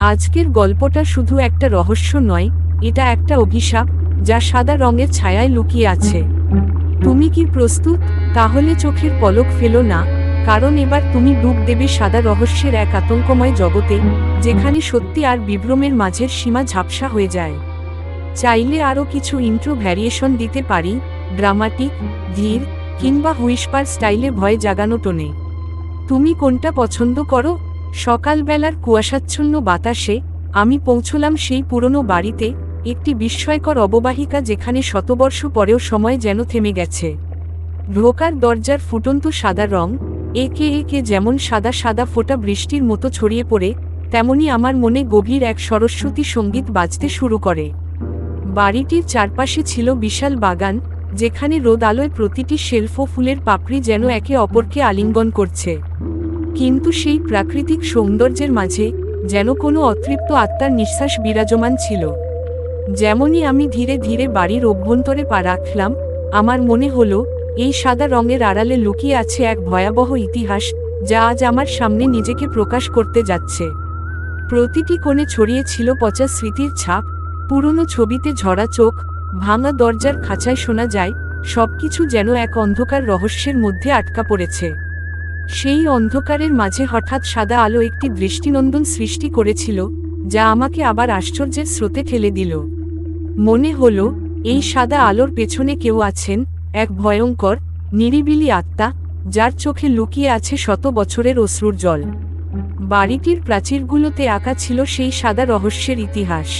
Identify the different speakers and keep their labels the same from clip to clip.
Speaker 1: আজকের গল্পটা শুধু একটা রহস্য নয়, এটা একটা অভিশাপ, যা সাদা রঙের ছায়ায় লুকিয়ে আছে। তুমি কি প্রস্তুত? তাহলে চোখের পলক ফেলো না, কারণ এবার তুমি ডুব দেবে সাদা রহস্যের এক আতঙ্কময় জগতে, যেখানে সত্যি আর বিভ্রমের মাঝের সীমা ঝাপসা হয়ে যায়। চাইলে আরও কিছু ইন্ট্রো ভ্যারিয়েশন দিতে পারি, ড্রামাটিক, ধীর, কিংবা হুইসপার স্টাইলে ভয় জাগানো টোনে। তুমি কোনটা পছন্দ করো? সকালবেলার কুয়াশাচ্ছন্ন বাতাসে আমি পৌঁছলাম সেই পুরনো বাড়িতে, একটি বিস্ময়কর অববাহিকা যেখানে শতবর্ষ পরেও সময় যেন থেমে গেছে। ঢোকার দরজার ফুটন্ত সাদা রং, একে একে যেমন সাদা সাদা ফোটা বৃষ্টির মতো ছড়িয়ে পড়ে, তেমনি আমার মনে গভীর এক সরস্বতী সংগীত বাজতে শুরু করে। বাড়িটির চারপাশে ছিল বিশাল বাগান, যেখানে রোদ আলোয় প্রতিটি শেলফ ফুলের পাপড়ি যেন একে অপরকে আলিঙ্গন করছে। কিন্তু সেই প্রাকৃতিক সৌন্দর্যের মাঝে যেন কোনো অতৃপ্ত আত্মার নিঃশ্বাস বিরাজমান ছিল। যেমনই আমি ধীরে ধীরে বাড়ির অভ্যন্তরে পা রাখলাম, আমার মনে হলো, এই সাদা রঙের আড়ালে লুকিয়ে আছে এক ভয়াবহ ইতিহাস, যা আজ আমার সামনে নিজেকে প্রকাশ করতে যাচ্ছে। প্রতিটি কোণে ছড়িয়ে ছিল পচা স্মৃতির ছাপ, পুরনো ছবিতে ঝরা চোখ, ভাঙা দরজার খাঁচায় শোনা যায়, সবকিছু যেন এক অন্ধকার রহস্যের মধ্যে আটকা পড়েছে। সেই অন্ধকারের মাঝে হঠাৎ সাদা আলো একটি দৃষ্টিনন্দন সৃষ্টি করেছিল, যা আমাকে আবার আশ্চর্যের স্রোতে ঠেলে দিল। মনে হল, এই সাদা আলোর পেছনে কেউ আছেন, এক ভয়ঙ্কর, নিরিবিলি আত্মা, যার চোখে লুকিয়ে আছে শত বছরের অশ্রুর জল। বাড়িটির প্রাচীরগুলোতে আঁকা ছিল সেই সাদা রহস্যের ইতিহাস।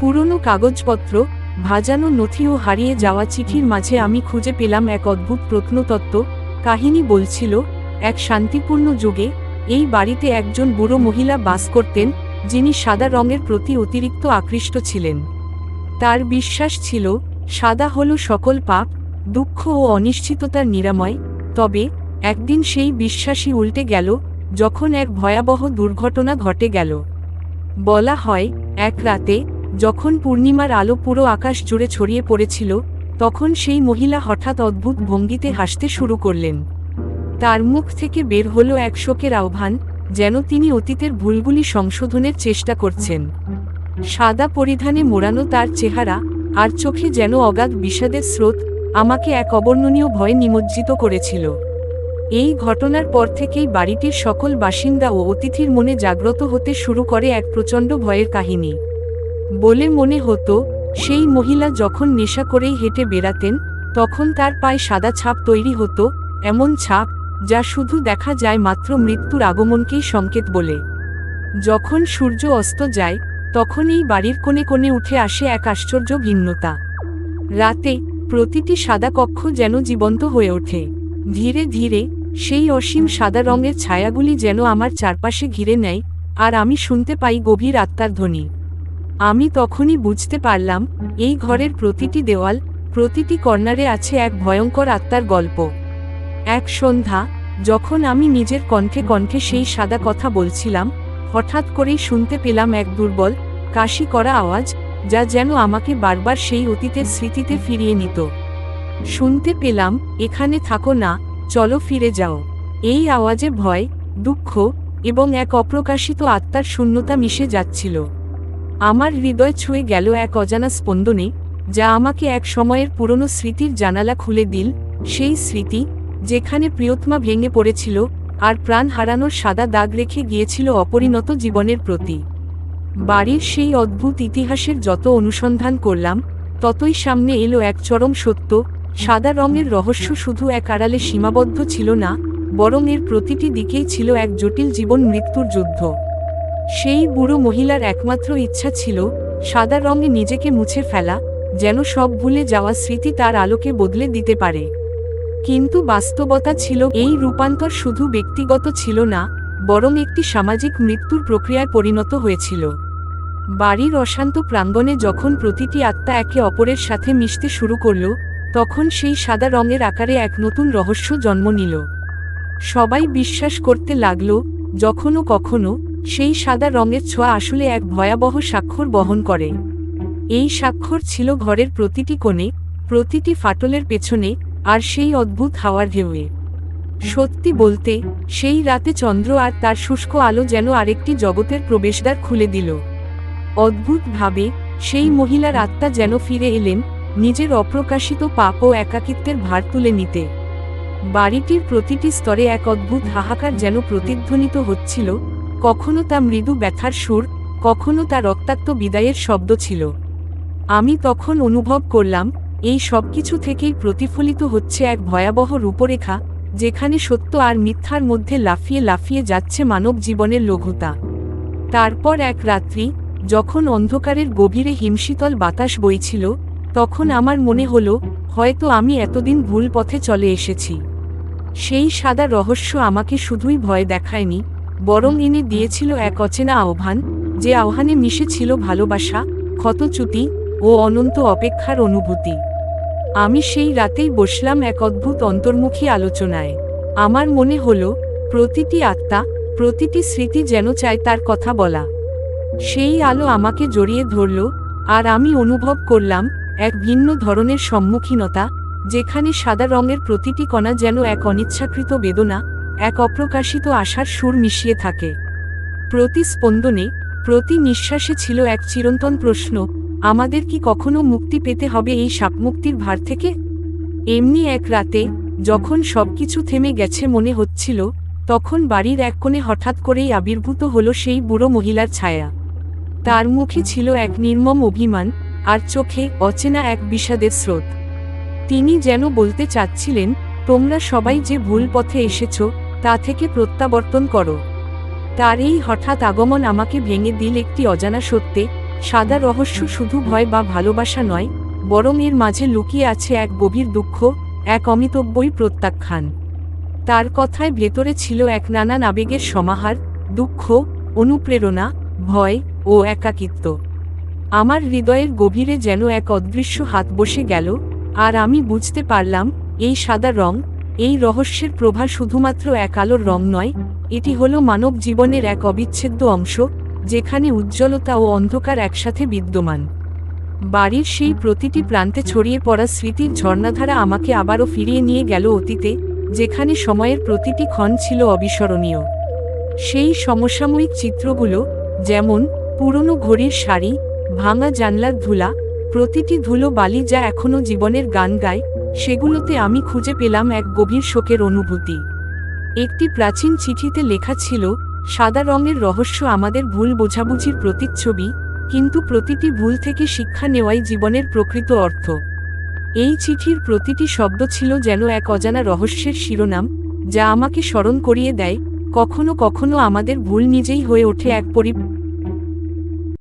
Speaker 1: পুরনো কাগজপত্র, ভাজানো নথি ও হারিয়ে যাওয়া চিঠির মাঝে আমি খুঁজে পেলাম এক অদ্ভুত প্রত্নতত্ত্ব, কাহিনী বলছিল এক শান্তিপূর্ণ যুগে, এই বাড়িতে একজন বুড়ো মহিলা বাস করতেন, যিনি সাদা রঙের প্রতি অতিরিক্ত আকৃষ্ট ছিলেন। তার বিশ্বাস ছিল, সাদা হল সকল পাপ, দুঃখ ও অনিশ্চিততার নিরাময়, তবে, একদিন সেই বিশ্বাসই উল্টে গেল, যখন এক ভয়াবহ দুর্ঘটনা ঘটে গেল। বলা হয়, এক রাতে, যখন পূর্ণিমার আলো পুরো আকাশ জুড়ে ছড়িয়ে পড়েছিল, তখন সেই মহিলা হঠাৎ অদ্ভুত ভঙ্গিতে হাসতে শুরু করলেন। তার মুখ থেকে বের হলো এক শোকের আহ্বান, যেন তিনি অতীতের ভুলগুলি সংশোধনের চেষ্টা করছেন। সাদা পরিধানে মোড়ানো তার চেহারা, আর চোখে যেন অগাধ বিষাদের স্রোত, আমাকে এক অবর্ণনীয় ভয়ে নিমজ্জিত করেছিল। এই ঘটনার পর থেকেই বাড়িটির সকল বাসিন্দা ও অতিথির মনে জাগ্রত হতে শুরু করে এক প্রচণ্ড ভয়ের কাহিনী। বলে মনে হতো, সেই মহিলা যখন নেশা করেই হেঁটে বেড়াতেন, তখন তার পায়ে সাদা ছাপ তৈরি হতো, এমন ছাপ যা শুধু দেখা যায় মাত্র মৃত্যুর আগমনকেই সংকেত বলে। যখন সূর্য অস্ত যায় তখন এই বাড়ির কোণে কোণে উঠে আসে এক আশ্চর্য ভিন্নতা। রাতে, প্রতিটি সাদা কক্ষ যেন জীবন্ত হয়ে ওঠে। ধীরে ধীরে, সেই অসীম সাদা রঙের ছায়াগুলি যেন আমার চারপাশে ঘিরে নেয়, আর আমি শুনতে পাই গভীর আত্মার ধ্বনি। আমি তখনই বুঝতে পারলাম, এই ঘরের প্রতিটি দেওয়াল, প্রতিটি কর্নারে আছে এক ভয়ঙ্কর আত্মার গল্প। এক সন্ধ্যা যখন আমি নিজের কণ্ঠে কণ্ঠে সেই সাদা কথা বলছিলাম, হঠাৎ করেই শুনতে পেলাম এক দুর্বল, কাশি করা আওয়াজ, যা যেন আমাকে বারবার সেই অতীতের স্মৃতিতে ফিরিয়ে নিত। শুনতে পেলাম, এখানে থাকো না, চলো ফিরে যাও। এই আওয়াজে ভয়, দুঃখ এবং এক অপ্রকাশিত আত্মার শূন্যতা মিশে যাচ্ছিল। আমার হৃদয় ছুঁয়ে গেল এক অজানা স্পন্দনে, যা আমাকে এক সময়ের পুরনো স্মৃতির জানালা খুলে দিল, সেই স্মৃতি যেখানে প্রিয়তমা ভেঙে পড়েছিল, আর প্রাণ হারানোর সাদা দাগ রেখে গিয়েছিল অপরিণত জীবনের প্রতি। বাড়ির সেই অদ্ভুত ইতিহাসের যত অনুসন্ধান করলাম, ততই সামনে এলো এক চরম সত্য, সাদা রঙের রহস্য শুধু এক আড়ালে সীমাবদ্ধ ছিল না, বরং এর প্রতিটি দিকেই ছিল এক জটিল জীবন মৃত্যুর যুদ্ধ। সেই বুড়ো মহিলার একমাত্র ইচ্ছা ছিল, সাদা রঙে নিজেকে মুছে ফেলা, যেন সব ভুলে যাওয়া স্মৃতি তার আলোকে বদলে দিতে পারে। কিন্তু বাস্তবতা ছিল এই রূপান্তর শুধু ব্যক্তিগত ছিল না, বরং একটি সামাজিক মৃত্যুর প্রক্রিয়ায় পরিণত হয়েছিল। বাড়ির অশান্ত প্রাঙ্গণে যখন প্রতিটি আত্মা একে অপরের সাথে মিশতে শুরু করল, তখন সেই সাদা রঙের আকারে এক নতুন রহস্য জন্ম নিল। সবাই বিশ্বাস করতে লাগল, যখনও কখনো সেই সাদা রঙের ছোঁয়া আসলে এক ভয়াবহ স্বাক্ষর বহন করে। এই স্বাক্ষর ছিল ঘরের প্রতিটি কোণে, প্রতিটি ফাটলের পেছনে আর সেই অদ্ভুত হাওয়ার ঢেউয়ে। সত্যি বলতে, সেই রাতে চন্দ্র আর তার শুষ্ক আলো যেন আরেকটি জগতের প্রবেশদ্বার খুলে দিল। অদ্ভুতভাবে, সেই মহিলার আত্মা যেন ফিরে এলেন, নিজের অপ্রকাশিত পাপ ও একাকিত্বের ভার তুলে নিতে। বাড়িটির প্রতিটি স্তরে এক অদ্ভুত হাহাকার যেন প্রতিধ্বনিত হচ্ছিল, কখনো তা মৃদু ব্যথার সুর, কখনো তা রক্তাক্ত বিদায়ের শব্দ ছিল। আমি তখন অনুভব করলাম এই সব কিছু থেকেই প্রতিফলিত হচ্ছে এক ভয়াবহ রূপরেখা, যেখানে সত্য আর মিথ্যার মধ্যে লাফিয়ে লাফিয়ে যাচ্ছে মানব জীবনের লঘুতা। তারপর এক রাত্রি, যখন অন্ধকারের গভীরে হিমশীতল বাতাস বইছিল, তখন আমার মনে হলো, হয়তো আমি এতদিন ভুল পথে চলে এসেছি। সেই সাদা রহস্য আমাকে শুধুই ভয় দেখায়নি, বরং এনে দিয়েছিল এক অচেনা আহ্বান, যে আহ্বানে মিশেছিল ভালোবাসা, ক্ষতচ্যুতি ও অনন্ত অপেক্ষার অনুভূতি। আমি সেই রাতেই বসলাম এক অদ্ভুত অন্তর্মুখী আলোচনায়। আমার মনে হল, প্রতিটি আত্মা, প্রতিটি স্মৃতি যেন চায় তার কথা বলা। সেই আলো আমাকে জড়িয়ে ধরল, আর আমি অনুভব করলাম এক ভিন্ন ধরনের সম্মুখীনতা, যেখানে সাদা রঙের প্রতিটি কণা যেন এক অনিচ্ছাকৃত বেদনা, এক অপ্রকাশিত আশার সুর মিশিয়ে থাকে। প্রতি স্পন্দনে প্রতি নিঃশ্বাসে ছিল এক চিরন্তন প্রশ্ন আমাদের কি কখনো মুক্তি পেতে হবে এই সাপমুক্তির ভার থেকে? এমনি এক রাতে, যখন সবকিছু থেমে গেছে মনে হচ্ছিল, তখন বাড়ির এক কোণে হঠাৎ করেই আবির্ভূত হলো সেই বুড়ো মহিলার ছায়া। তার মুখে ছিল এক নির্মম অভিমান, আর চোখে অচেনা এক বিষাদের স্রোত। তিনি যেন বলতে চাচ্ছিলেন, তোমরা সবাই যে ভুল পথে এসেছ, তা থেকে প্রত্যাবর্তন করো। তার এই হঠাৎ আগমন আমাকে ভেঙে দিল একটি অজানা সত্যে সাদা রহস্য শুধু ভয় বা ভালোবাসা নয়, বরং এর মাঝে লুকিয়ে আছে এক গভীর দুঃখ, এক অমিতব্যই প্রত্যাখ্যান। তার কথায় ভেতরে ছিল এক নানান আবেগের সমাহার, দুঃখ, অনুপ্রেরণা, ভয় ও একাকিত্ব। আমার হৃদয়ের গভীরে যেন এক অদৃশ্য হাত বসে গেল, আর আমি বুঝতে পারলাম, এই সাদা রং, এই রহস্যের প্রভা শুধুমাত্র এক আলোর রং নয়, এটি হলো মানব জীবনের এক অবিচ্ছেদ্য অংশ যেখানে উজ্জ্বলতা ও অন্ধকার একসাথে বিদ্যমান। বাড়ির সেই প্রতিটি প্রান্তে ছড়িয়ে পড়া স্মৃতির ঝর্ণাধারা আমাকে আবারও ফিরিয়ে নিয়ে গেল অতীতে, যেখানে সময়ের প্রতিটি ক্ষণ ছিল অবিস্মরণীয়। সেই সমসাময়িক চিত্রগুলো, যেমন পুরনো ঘড়ির শাড়ি ভাঙা জানলার ধুলা, প্রতিটি ধুলো বালি যা এখনও জীবনের গান গায়, সেগুলোতে আমি খুঁজে পেলাম এক গভীর শোকের অনুভূতি। একটি প্রাচীন চিঠিতে লেখা ছিল সাদা রঙের রহস্য আমাদের ভুল বোঝাবুঝির প্রতিচ্ছবি, কিন্তু প্রতিটি ভুল থেকে শিক্ষা নেওয়াই জীবনের প্রকৃত অর্থ। এই চিঠির প্রতিটি শব্দ ছিল যেন এক অজানা রহস্যের শিরোনাম, যা আমাকে স্মরণ করিয়ে দেয়, কখনো কখনো আমাদের ভুল নিজেই হয়ে ওঠে এক পরি